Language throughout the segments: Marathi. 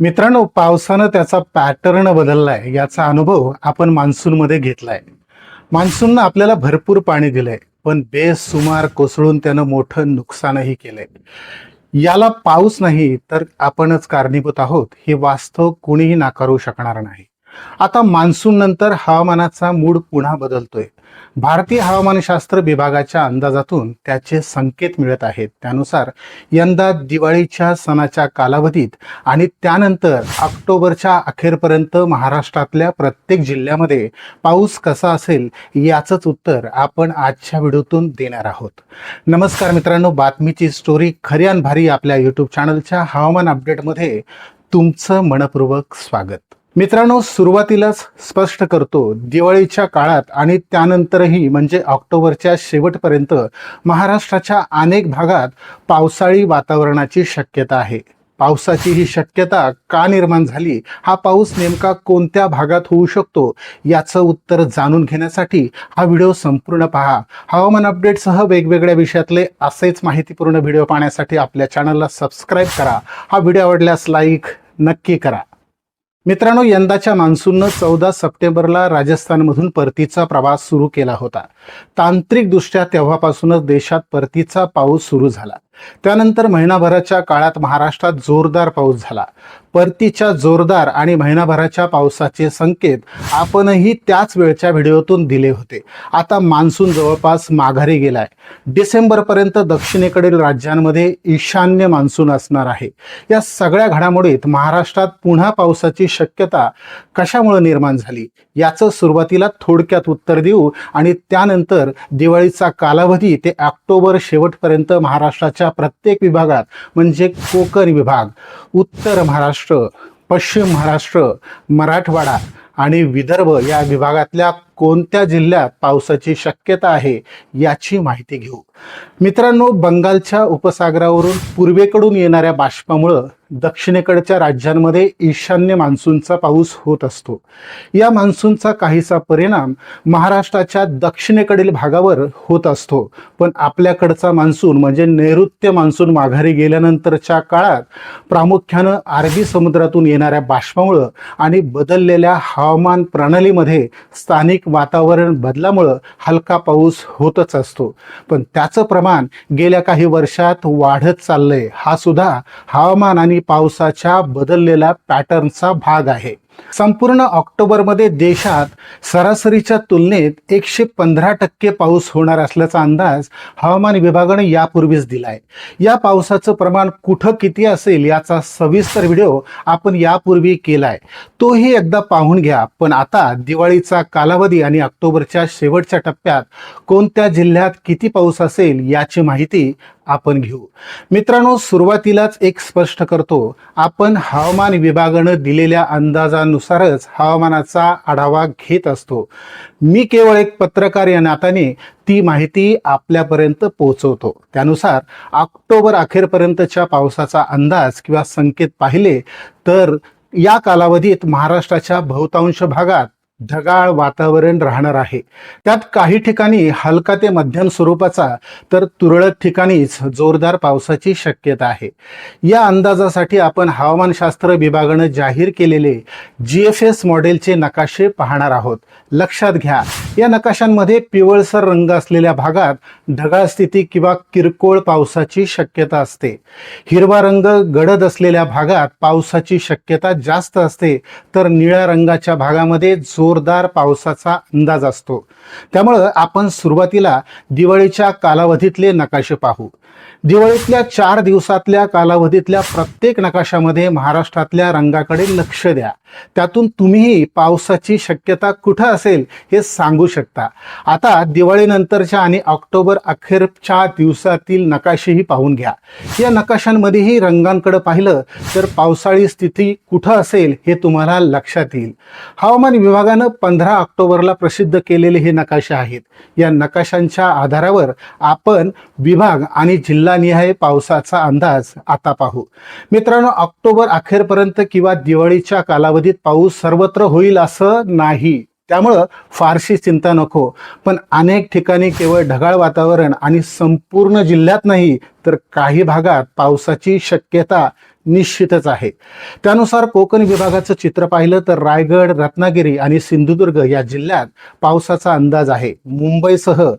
मित्रांनो पावसानं त्याचा पॅटर्न बदललाय. याचा अनुभव आपण मान्सूनमध्ये घेतलाय. मान्सूननं आपल्याला भरपूर पाणी दिलंय पण बेसुमार कोसळून त्यानं मोठं नुकसानही केलंय. याला पाऊस नाही तर आपणच कारणीभूत आहोत. हे वास्तव कुणीही नाकारू शकणार नाही. आता मान्सून नंतर हवामानाचा मूड पुन्हा बदलतोय. भारतीय हवामानशास्त्र विभागाच्या अंदाजातून त्याचे संकेत मिळत आहेत. त्यानुसार यंदा दिवाळीच्या सणाच्या कालावधीत आणि त्यानंतर ऑक्टोबरच्या अखेरपर्यंत महाराष्ट्रातल्या प्रत्येक जिल्ह्यामध्ये पाऊस कसा असेल याचंच उत्तर आपण आजच्या व्हिडिओतून देणार आहोत. नमस्कार मित्रांनो बातमीची स्टोरी खरी आणि भारी आपल्या यूट्यूब चॅनलच्या हवामान अपडेटमध्ये तुमचं मनपूर्वक स्वागत. मित्रांनो सुरुवातीलाच स्पष्ट करतो दिवाळीच्या काळात आणि त्यानंतरही म्हणजे ऑक्टोबरच्या शेवटपर्यंत महाराष्ट्राच्या अनेक भागात पावसाळी वातावरणाची शक्यता आहे. पावसाची ही शक्यता का निर्माण झाली? हा पाऊस नेमका कोणत्या भागात होऊ शकतो? याचं उत्तर जाणून घेण्यासाठी हा व्हिडिओ संपूर्ण पहा. हवामान अपडेटसह वेगवेगळ्या विषयातले असेच माहितीपूर्ण व्हिडिओ पाहण्यासाठी आपल्या चॅनलला सबस्क्राईब करा. हा व्हिडिओ आवडल्यास लाईक नक्की करा. मित्रांनो यंदाच्या मान्सूननं चौदा सप्टेंबरला राजस्थानमधून परतीचा प्रवास सुरू केला होता. तांत्रिकदृष्ट्या तेव्हापासूनच देशात परतीचा पाऊस सुरू झाला. त्यानंतर महिनाभराच्या काळात महाराष्ट्रात जोरदार पाऊस झाला. परतीच्या जोरदार आणि महिनाभराच्या पावसाचे संकेत आपणही त्याच वेळच्या व्हिडिओतून दिले होते. आता मान्सून जवळपास माघारी गेलाय. डिसेंबरपर्यंत दक्षिणेकडील राज्यांमध्ये ईशान्य मान्सून असणार आहे. या सगळ्या घडामोडीत महाराष्ट्रात पुन्हा पावसाची शक्यता कशामुळे निर्माण झाली? याचं सुरुवातीला थोडक्यात उत्तर देऊ आणि त्यानंतर दिवाळीचा कालावधी ते ऑक्टोबर शेवटपर्यंत महाराष्ट्राच्या प्रत्येक विभागात म्हणजे कोकण विभाग उत्तर महाराष्ट्र पश्चिम महाराष्ट्र मराठवाडा आणि विदर्भ या विभागातल्या कोणत्या जिल्ह्यात पावसाची शक्यता आहे याची माहिती घेऊ. मित्रांनो बंगालच्या उपसागरावरून पूर्वेकडून येणाऱ्या बाष्पामुळं दक्षिणेकडच्या राज्यांमध्ये ईशान्य मान्सूनचा पाऊस होत असतो. या मान्सूनचा काहीसा परिणाम महाराष्ट्राच्या दक्षिणेकडील भागावर होत असतो. पण आपल्याकडचा मान्सून म्हणजे नैऋत्य मान्सून माघारी गेल्यानंतरच्या काळात प्रामुख्यानं अरबी समुद्रातून येणाऱ्या बाष्पामुळं आणि बदललेल्या हवामान प्रणालीमध्ये स्थानिक वातावरण बदलामुळं हलका पाऊस होतच असतो. पण त्याचं प्रमाण गेल्या काही वर्षात वाढत चाललंय. हा सुद्धा हवामान आणि पावसाच्या बदललेल्या पॅटर्नचा भाग आहे. संपूर्ण ऑक्टोबरमध्ये देशात सरासरीच्या तुलनेत एकशे पंधरा टक्के पाऊस होणार असल्याचा अंदाज हवामान विभागानं यापूर्वीच दिलाय. या पावसाचं प्रमाण कुठं किती असेल याचा सविस्तर व्हिडिओ आपण यापूर्वी केलाय. तोही एकदा पाहून घ्या. पण आता दिवाळीचा कालावधी आणि ऑक्टोबरच्या शेवटच्या टप्प्यात कोणत्या जिल्ह्यात किती पाऊस असेल याची माहिती आपण घेऊ. मित्रांनो सुरुवातीलाच एक स्पष्ट करतो. आपण हवामान विभागानं दिलेल्या अंदाजानुसारच हवामानाचा आढावा घेत असतो. मी केवळ एक पत्रकार या नात्याने ती माहिती आपल्यापर्यंत पोहोचवतो. त्यानुसार ऑक्टोबर अखेरपर्यंतच्या पावसाचा अंदाज किंवा संकेत पाहिले तर या कालावधीत महाराष्ट्राच्या बहुतांश भागात ढगाळ वातावरण राहणार आहे. त्यात काही ठिकाणी हलका ते मध्यम स्वरूपाचा तर तुरळक ठिकाणीच जोरदार पावसाची शक्यता आहे. या अंदाजासाठी आपण हवामानशास्त्र विभागानं जाहीर केलेले जी एफ एस मॉडेलचे नकाशे पाहणार आहोत. लक्षात घ्या या नकाशांमध्ये पिवळसर रंग असलेल्या भागात ढगाळ स्थिती किंवा किरकोळ पावसाची शक्यता असते. हिरवा रंग गडद असलेल्या भागात पावसाची शक्यता जास्त असते तर निळ्या रंगाच्या भागामध्ये जोरदार पावसाचा अंदाज असतो. त्यामुळं आपण सुरुवातीला दिवाळीच्या कालावधीतले नकाशे पाहू. दिवाळीतल्या चार दिवसातल्या कालावधीतल्या प्रत्येक नकाशामध्ये महाराष्ट्रातल्या रंगाकडे लक्ष द्या. त्यातून तुम्हीही पावसाची शक्यता कुठं असेल हे सांगू शकता. आता दिवाळीनंतरच्या आणि ऑक्टोबर अखेरच्या दिवसातील नकाशेही पाहून घ्या. या नकाशांमध्येही रंगांकडे पाहिलं तर पावसाळी स्थिती कुठं असेल हे तुम्हाला लक्षात येईल. हवामान विभागानं पंधरा ऑक्टोबरला प्रसिद्ध केलेले हे नकाशे आहेत. या नकाशांच्या आधारावर आपण विभाग आणि जिल्हानिहाय पावसाचा अंदाज आता पाहू. मित्रांनो ऑक्टोबर अखेरपर्यंत किंवा दिवाळीच्या कालावधीत पाऊस सर्वत्र होईल असं नाही. त्यामुळं फारशी चिंता नको. पण अनेक ठिकाणी केवळ ढगाळ वातावरण आणि संपूर्ण जिल्ह्यात नाही तर काही भागात पावसाची शक्यता निश्चितच आहे. त्यानुसार कोकण विभागाचं चित्र पाहिलं तर रायगड रत्नागिरी आणि सिंधुदुर्ग या जिल्ह्यात पावसाचा अंदाज आहे. मुंबईसह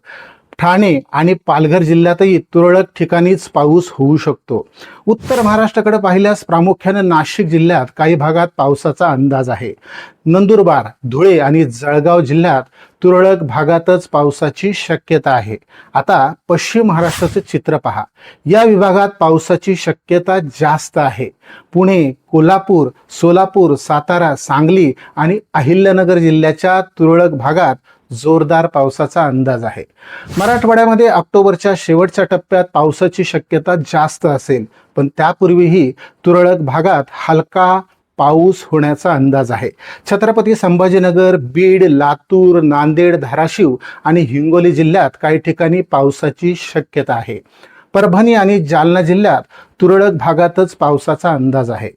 ठाणे आणि पालघर जिल्ह्यातही तुरळक ठिकाणीच पाऊस होऊ शकतो. उत्तर महाराष्ट्राकडे पाहिल्यास प्रामुख्यानं नाशिक जिल्ह्यात काही भागात पावसाचा अंदाज आहे. नंदुरबार धुळे आणि जळगाव जिल्ह्यात तुरळक भागातच पावसाची शक्यता आहे. आता पश्चिम महाराष्ट्राचे चित्र पहा. या विभागात पावसाची शक्यता जास्त आहे. पुणे कोल्हापूर सोलापूर सातारा सांगली आणि अहिल्यानगर जिल्ह्याच्या तुरळक भागात जोरदार पावसाचा अंदाज आहे. मराठवाड्यामध्ये ऑक्टोबरच्या शेवटच्या टप्प्यात पावसाची शक्यता जास्त असेल पण त्यापूर्वीही तुरळक भागात हलका पाऊस होण्याचा अंदाज आहे. छत्रपती संभाजीनगर बीड लातूर नांदेड धाराशिव आणि हिंगोली जिल्ह्यात काही ठिकाणी पावसाची शक्यता आहे. परभणी आणि जालना जिल्ह्यात तुरळक भागातच पावसाचा अंदाज आहे.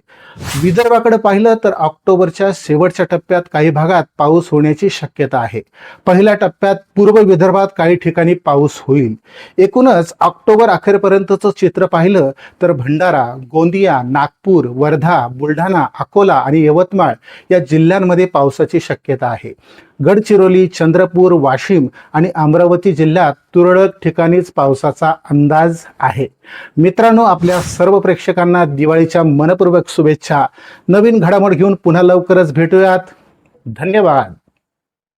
विदर्भाकडे पाहिलं तर ऑक्टोबरच्या शेवटच्या टप्प्यात काही भागात पाऊस होण्याची शक्यता आहे. पहिल्या टप्प्यात पूर्व विदर्भात काही ठिकाणी पाऊस होईल. एकूणच ऑक्टोबर अखेरपर्यंतचं चित्र पाहिलं तर भंडारा गोंदिया नागपूर वर्धा बुलढाणा अकोला आणि यवतमाळ या जिल्ह्यांमध्ये पावसाची शक्यता आहे. गडचिरोली चंद्रपूर वाशिम आणि अमरावती जिल्ह्यात तुरळक ठिकाणीच पावसाचा अंदाज आहे. मित्रांनो आपल्या सर्व प्रेक्षकांना दिवाळीच्या मनपूर्वक शुभेच्छा. नवीन घडामोड घेऊन पुन्हा लवकरच भेटूयात. धन्यवाद.